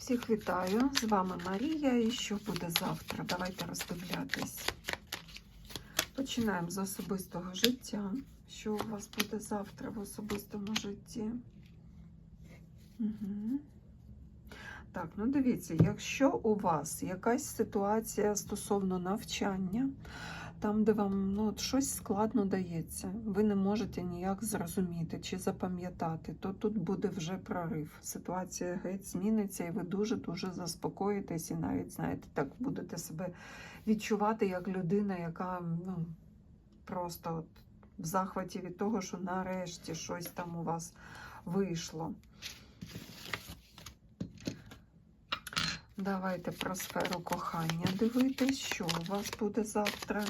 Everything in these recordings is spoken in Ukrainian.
Всіх вітаю! З вами Марія. І що буде завтра? Давайте роздивлятись. Починаємо з особистого життя. Що у вас буде завтра в особистому житті? Угу. Так, ну дивіться, якщо у вас якась ситуація стосовно навчання, там, де вам ну, щось складно дається, ви не можете ніяк зрозуміти чи запам'ятати, то тут буде вже прорив. Ситуація геть зміниться, і ви дуже-дуже заспокоїтесь, і навіть, знаєте, так будете себе відчувати як людина, яка ну, просто от в захваті від того, що нарешті щось там у вас вийшло. Давайте про сферу кохання дивитись, що у вас буде завтра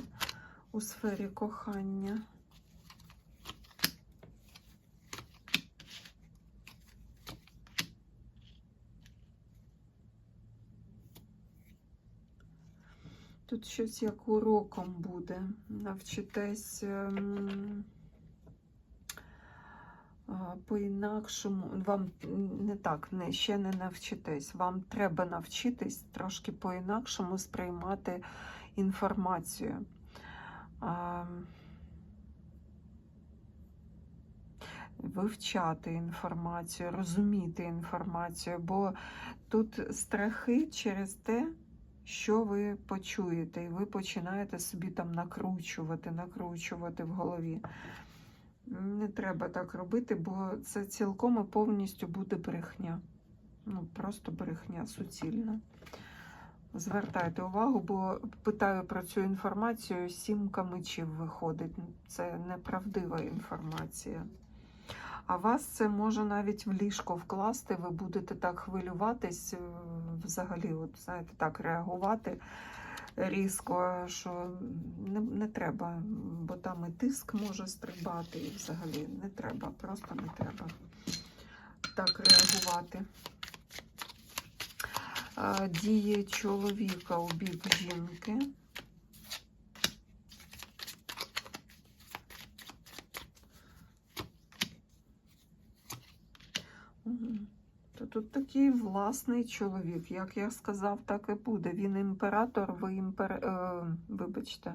у сфері кохання. Тут щось як уроком буде. Навчитесь ем, по-інакшому. Вам не так, не, ще не навчитесь. Вам треба навчитись трошки по-інакшому сприймати інформацію. Вивчати інформацію, розуміти інформацію, бо тут страхи через те, що ви почуєте, і ви починаєте собі там накручувати, накручувати в голові. Не треба так робити, бо це цілком і повністю буде брехня. Ну, просто брехня суцільна. Звертайте увагу, бо питаю про цю інформацію, сімка мечів виходить. Це неправдива інформація. А вас це може навіть в ліжко вкласти, ви будете так хвилюватись, е, взагалі, от, знаєте, так реагувати різко, що не, не треба, бо там і тиск може стрибати, і взагалі не треба, просто не треба так реагувати. Діє чоловіка у бік жінки. Тут такий власний чоловік. Як я сказав, так і буде. Він імператор, ви імпер... е, вибачте,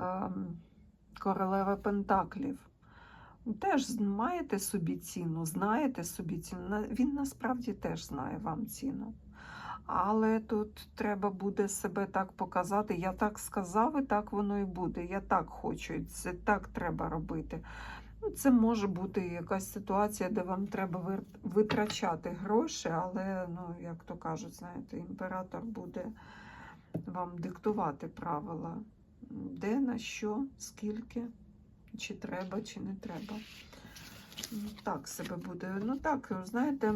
е, королева Пентаклів. Теж маєте собі ціну, знаєте собі ціну. Він насправді теж знає вам ціну. Але тут треба буде себе так показати. Я так сказав, і так воно і буде. Я так хочу, це так треба робити. Ну, Це може бути якась ситуація, де вам треба витрачати гроші, але, ну, як то кажуть, знаєте, імператор буде вам диктувати правила, де, на що, скільки, чи треба, чи не треба. Ну, Так себе буде. Ну так, знаєте,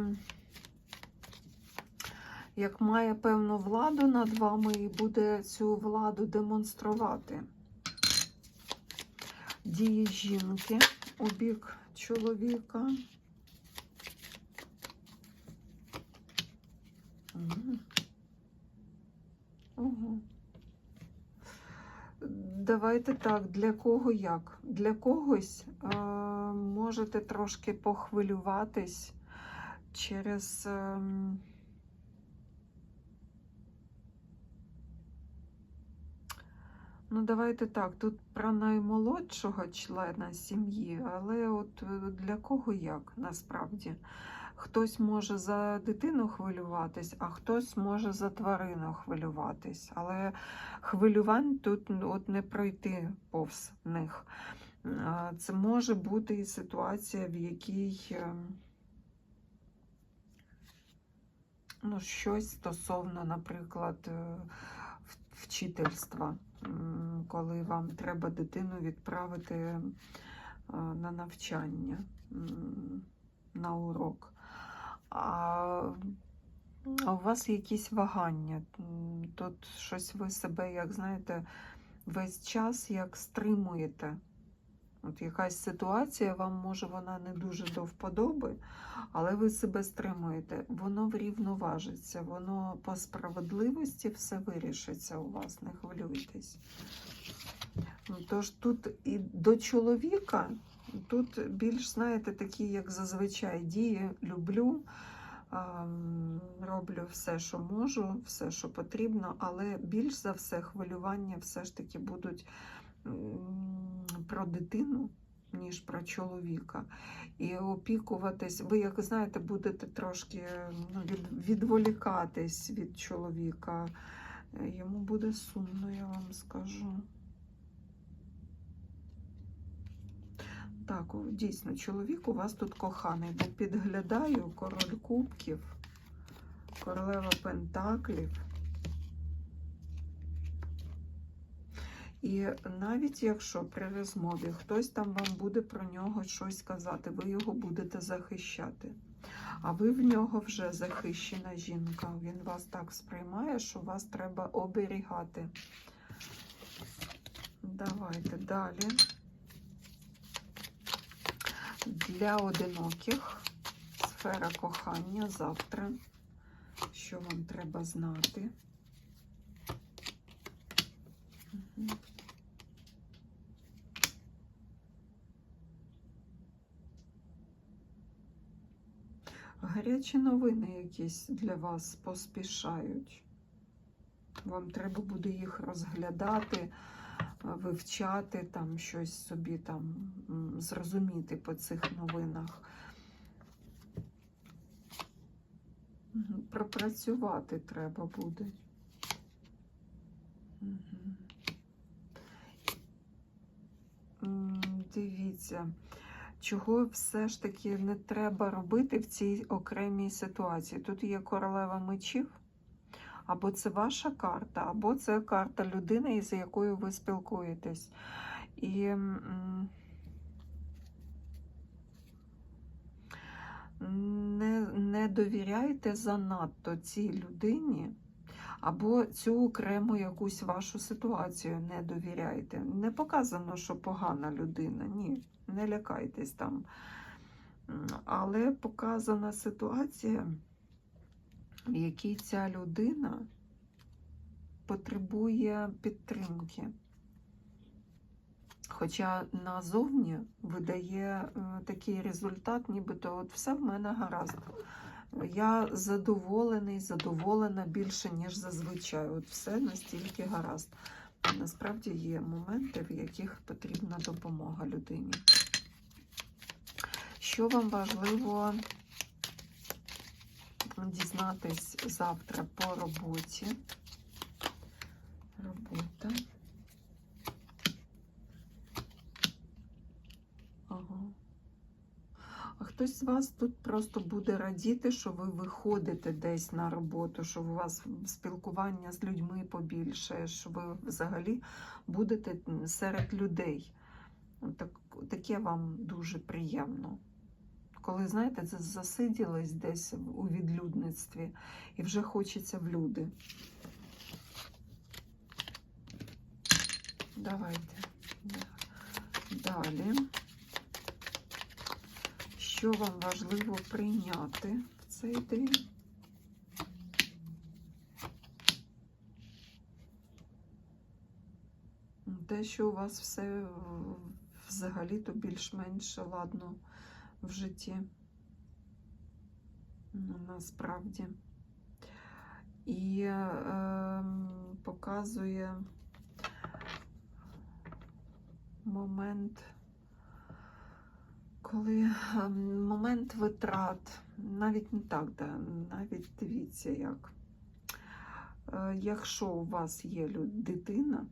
як має певну владу над вами і буде цю владу демонструвати. Дії жінки у бік чоловіка. Ого. Давайте так, для кого як? Для когось е, можете трошки похвилюватись через. ем, Ну, давайте так, тут про наймолодшого члена сім'ї, але от е, для кого як насправді? Хтось може за дитину хвилюватись, а хтось може за тварину хвилюватись. Але хвилювань тут ну, от не пройти повз них. Це може бути і ситуація, в якій е, ну, щось стосовно, наприклад, е, вчительства, коли вам треба дитину відправити е, на навчання, на урок. А у вас якісь вагання. Тут щось ви себе, як знаєте, весь час як стримуєте. От якась ситуація, вам може вона не дуже до вподоби, але ви себе стримуєте. Воно врівноважиться, воно по справедливості все вирішиться у вас, не хвилюйтесь. Тож тут і до чоловіка, тут більш, знаєте, такі, як зазвичай, дії люблю, ам, роблю все, що можу, все, що потрібно, але більш за все хвилювання все ж таки будуть про дитину, ніж про чоловіка. І опікуватись, ви, як знаєте, будете трошки ну, від, відволікатись від чоловіка. Йому буде сумно, я вам скажу. Так, дійсно, чоловік у вас тут коханий, бо підглядаю король кубків, королева пентаклів. І навіть якщо при розмові хтось там вам буде про нього щось казати, ви його будете захищати. А ви в нього вже захищена жінка. Він вас так сприймає, що вас треба оберігати. Давайте далі. Для одиноких сфера кохання завтра. Що вам треба знати? Мгм. Гарячі новини якісь для вас поспішають. Вам треба буде їх розглядати, вивчати, там щось собі там зрозуміти по цих новинах. Пропрацювати треба буде. Дивіться, чого все ж таки не треба робити в цій окремій ситуації. Тут є королева мечів, або це ваша карта, або це карта людини, із якою ви спілкуєтесь. І не, не довіряйте занадто цій людині. Або цю окрему якусь вашу ситуацію не довіряйте. Не показано, що погана людина. Ні, не лякайтесь там. Але показана ситуація, в якій ця людина потребує підтримки. Хоча назовні видає е, такий результат, нібито от все в мене гаразд. Я задоволений, задоволена більше, ніж зазвичай. От все настільки гаразд. Насправді є моменти, в яких потрібна допомога людині. Що вам важливо дізнатись завтра по роботі? Робота. Ага. А хтось з вас тут просто буде радіти, що ви виходите десь на роботу, що у вас спілкування з людьми побільше, що ви взагалі будете серед людей. Так, таке вам дуже приємно. Коли, знаєте, за- засиділись десь у відлюдництві і вже хочеться в люди. Давайте. Далі. Що вам важливо прийняти в цей день? Те, що у вас все взагалі-то більш-менш ладно в житті. Ну, Насправді. І е, показує момент коли ем, момент витрат, навіть не так, да, навіть дивіться як. Е, Якщо у вас є дитина,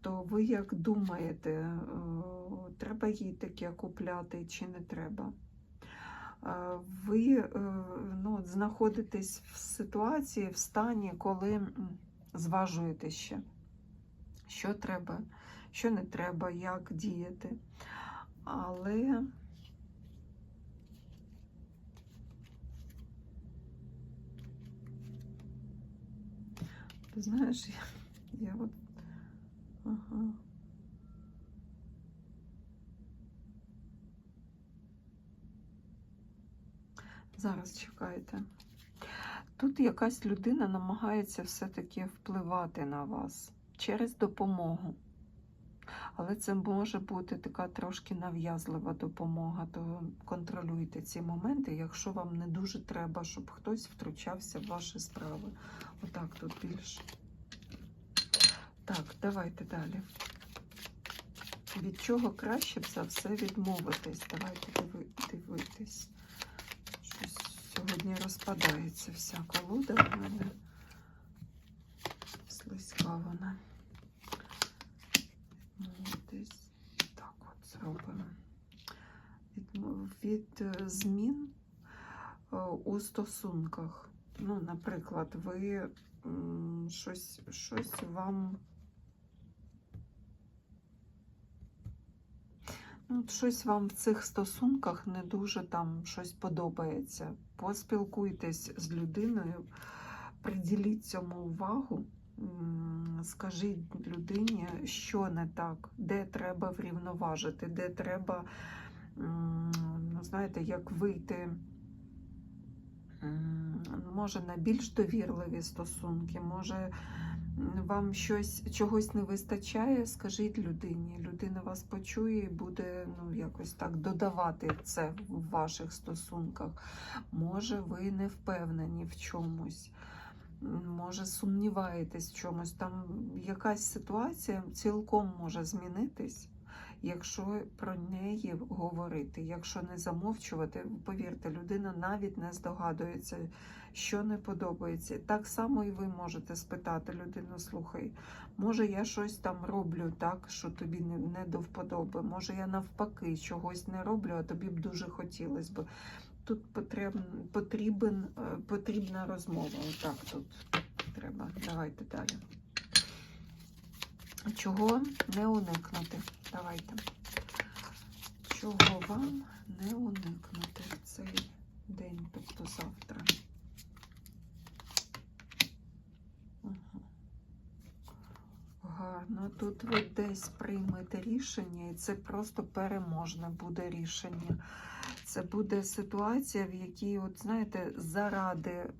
то ви як думаєте, е, треба їй таке купляти чи не треба? Е, Ви ну, знаходитесь в ситуації, в стані, коли зважуєте ще, що треба, що не треба, як діяти. Але ти знаєш, я, я от. Ага. Зараз чекайте. Тут якась людина намагається все-таки впливати на вас через допомогу. Але це може бути така трошки нав'язлива допомога, то контролюйте ці моменти, якщо вам не дуже треба, щоб хтось втручався в ваші справи. Отак тут більше. Так, давайте далі. Від чого краще за все відмовитись? Давайте дивитись. Щось сьогодні розпадається вся колода в мене. Слизька вона. Відмовитись. Зробимо. Відмов- Від е, змін е, у стосунках. Ну, наприклад, ви щось, щось вам. Ну, щось вам в цих стосунках не дуже там щось подобається. Поспілкуйтесь з людиною, приділіть цьому увагу, скажіть людині, що не так, де треба врівноважити, де треба, ну, знаєте, як вийти. Може на більш довірливі стосунки, може вам щось чогось не вистачає, скажіть людині. Людина вас почує і буде ну, якось так додавати це в ваших стосунках. Може, ви не впевнені в чомусь, може, сумніваєтесь в чомусь. Там якась ситуація цілком може змінитись. Якщо про неї говорити, якщо не замовчувати, повірте, людина навіть не здогадується, що не подобається. Так само і ви можете спитати людину: слухай, може я щось там роблю так, що тобі не, до вподоби. Може, я навпаки чогось не роблю, а тобі б дуже хотілося б. Тут потрібен, потрібен, потрібна розмова. Отак тут треба. Давайте далі. Чого не уникнути? Давайте. Чого вам не уникнути в цей день, тобто завтра? Гарно. Тут ви десь приймете рішення, і це просто переможне буде рішення. Це буде ситуація, в якій, от знаєте, заради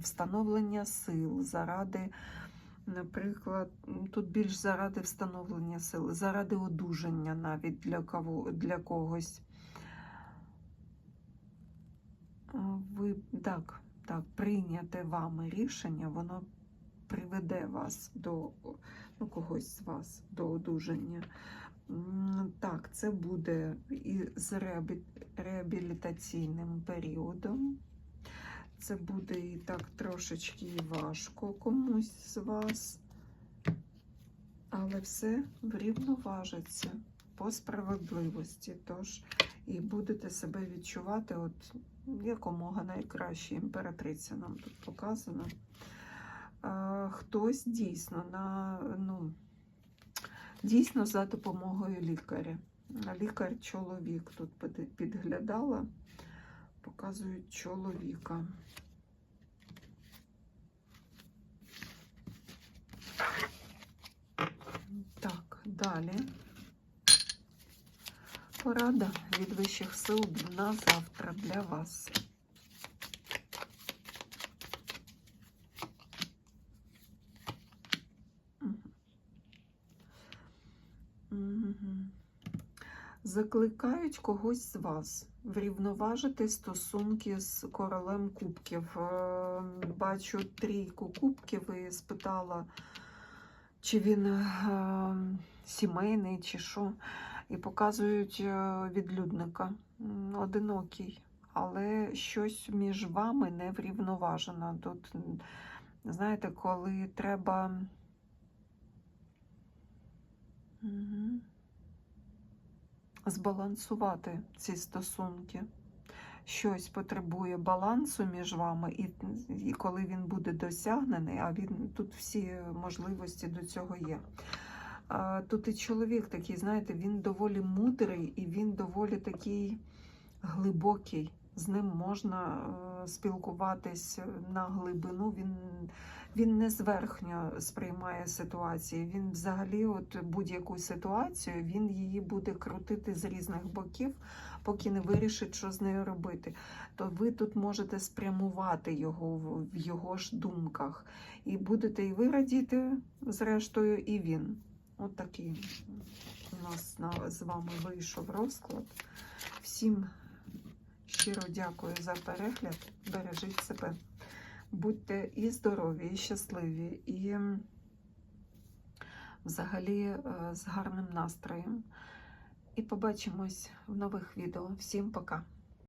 встановлення сил, заради, наприклад, тут більш заради встановлення сил, заради одужання навіть для, кого, для когось. Ви так, так, прийняте вами рішення, воно приведе вас до ну, когось з вас до одужання. Так, це буде і з реабілітаційним періодом. Це буде і так трошечки важко комусь з вас, але все врівноважиться по справедливості. Тож і будете себе відчувати от якомога найкраще. Імператриця нам тут показана. Хтось дійсно на ну, дійсно за допомогою лікаря. Лікар чоловік тут підглядала, показують чоловіка. Так, далі. Порада від вищих сил на завтра для вас. Закликають когось з вас врівноважити стосунки з королем кубків. Е, Бачу трійку кубків і спитала, чи він е, сімейний, чи що. І показують е, відлюдника. Одинокий. Але щось між вами не врівноважено. Тут, знаєте, коли треба. Мгм. Збалансувати ці стосунки. Щось потребує балансу між вами, і, і коли він буде досягнений, а він тут всі можливості до цього є. Тут і чоловік такий, знаєте, він доволі мудрий і він доволі такий глибокий. З ним можна е, спілкуватись на глибину. Він, він не зверхньо сприймає ситуації. Він взагалі, от будь-яку ситуацію, він її буде крутити з різних боків, поки не вирішить, що з нею робити. То ви тут можете спрямувати його в його ж думках. І будете і ви радіти, зрештою, і він. От такий у нас з вами вийшов розклад. Всім щиро дякую за перегляд. Бережіть себе. Будьте і здорові, і щасливі, і взагалі е, з гарним настроєм. І побачимось в нових відео. Всім пока!